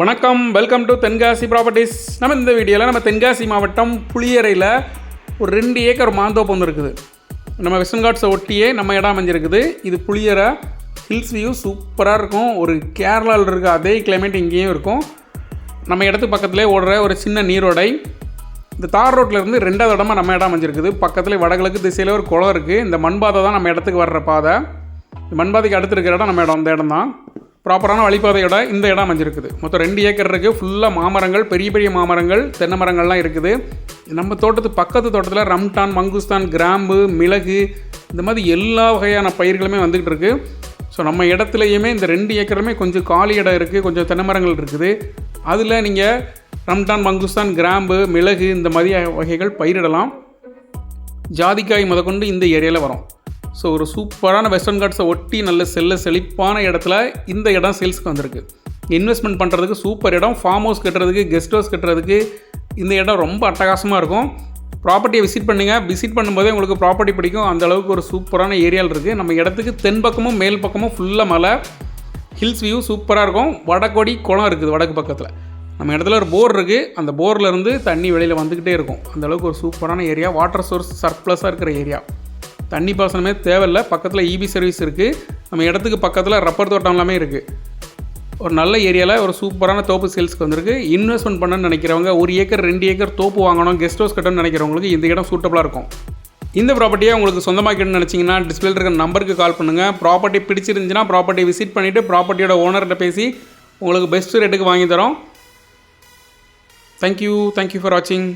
வணக்கம். Welcome to Tenkasi properties நம்ம இந்த வீடியோவில் நம்ம தென்காசி மாவட்டம் புளியரையில் ஒரு ரெண்டு ஏக்கர் மாந்தோப்பு வந்துருக்குது. இருக்குது நம்ம வெஸ்டர்ன் காட்ஸை ஒட்டியே நம்ம இடம் அமைஞ்சிருக்குது. இது புளியரை. ஹில்ஸ் வியூ சூப்பராக இருக்கும். ஒரு கேரளாவில் இருக்க அதே கிளைமேட் இங்கேயும் இருக்கும். நம்ம இடத்துக்கு பக்கத்துலேயே ஓடுற ஒரு சின்ன நீரோடை. இந்த தார் ரோட்ல இருந்து ரெண்டாவது இடமா நம்ம இடம் அமைஞ்சிருக்குது. பக்கத்தில் வடகிழக்கு திசையில் ஒரு குளம் இருக்குது இந்த மண்பாதை தான் நம்ம இடத்துக்கு வர்ற பாதை. இந்த மண்பாதைக்கு அடுத்து இருக்கிற இடம் நம்ம இடம். அந்த இடம் தான். ப்ராப்பரான வழிபாதையோட இந்த இடம் அமைஞ்சிருக்குது. மொத்தம் ரெண்டு ஏக்கர் இருக்குது ஃபுல்லாக மாமரங்கள் பெரிய பெரிய மாமரங்கள் தென்னை மரங்கள்லாம் இருக்குது. நம்ம தோட்டத்து பக்கத்து தோட்டத்தில் ரம்டான் மங்குஸ்தான் கிராம்பு மிளகு இந்த மாதிரி எல்லா வகையான பயிர்களுமே வந்துக்கிட்டு இருக்குது ஸோ நம்ம இடத்துலையுமே இந்த ரெண்டு ஏக்கருமே கொஞ்சம் காலி இடம் இருக்குது கொஞ்சம் தென்னை மரங்கள் இருக்குது. அதில் நீங்கள் ரம்டான் மங்குஸ்தான் கிராம்பு மிளகு இந்த மாதிரி வகைகள் பயிரிடலாம். ஜாதிக்காய் முதற்கொண்டு இந்த ஏரியாவில் வரும். ஸோ ஒரு சூப்பரான வெஸ்டர்ன் காட்ஸை ஒட்டி நல்ல செல்ல செழிப்பான இடத்துல இந்த இடம் சேல்ஸ்க்கு வந்திருக்கு. இன்வெஸ்ட்மெண்ட் பண்ணுறதுக்கு சூப்பர் இடம் ஃபார்ம் ஹவுஸ் கட்டுறதுக்கு கெஸ்ட் ஹவுஸ் கட்டுறதுக்கு இந்த இடம் ரொம்ப அட்டகாசமாக இருக்கும். ப்ராப்பர்ட்டியை விசிட் பண்ணுங்கள் விசிட் பண்ணும்போதே உங்களுக்கு ப்ராப்பர்ட்டி பிடிக்கும். அந்த அளவுக்கு ஒரு சூப்பரான ஏரியாவில் இருக்குது நம்ம இடத்துக்கு தென் பக்கமும் மேல் பக்கமும் ஃபுல்லாக மலை. ஹில்ஸ் வியூ சூப்பராக இருக்கும். வடகொடி குளம் இருக்குது வடக்கு பக்கத்தில். நம்ம இடத்துல ஒரு போர் இருக்குது அந்த போர்லேருந்து தண்ணி வெளியில் வந்துக்கிட்டே இருக்கும். அந்த அளவுக்கு ஒரு சூப்பரான ஏரியா. வாட்டர் சோர்ஸ் சர்ப்ளஸாக இருக்கிற ஏரியா. தண்ணி பாசனமே தேவையில்ல. பக்கத்தில் இபி சர்வீஸ் இருக்குது நம்ம இடத்துக்கு பக்கத்தில் ரப்பர் தோட்டம் எல்லாமே இருக்குது ஒரு நல்ல ஏரியாவில் ஒரு சூப்பரான தோப்பு சேல்ஸ்க்கு வந்திருக்கு. இன்வெஸ்ட்மெண்ட் பண்ணணும்னு நினைக்கிறவங்க ஒரு ஏக்கர் ரெண்டு ஏக்கர் தோப்பு வாங்கணும் கெஸ்ட் ஹவுஸ் கட்டணும்னு நினைக்கிறவங்களுக்கு இந்த இடம் சூட்டபுளாக இருக்கும். இந்த ப்ராப்பர்ட்டியை உங்களுக்கு சொந்தமாக்கணும்னு நினச்சிங்கன்னா டிஸ்பிளே இருக்கிற நம்பருக்கு கால் பண்ணுங்கள் ப்ராப்பர்ட்டி பிடிச்சிருந்துச்சுன்னா ப்ராப்பர்ட்டி விசிட் பண்ணிவிட்டு ப்ராப்பர்ட்டியோட ஓனர்கிட்ட பேசி உங்களுக்கு பெஸ்ட் ரேட்டுக்கு வாங்கி தரோம். தேங்க்யூ தேங்க்யூ ஃபார் வாட்சிங்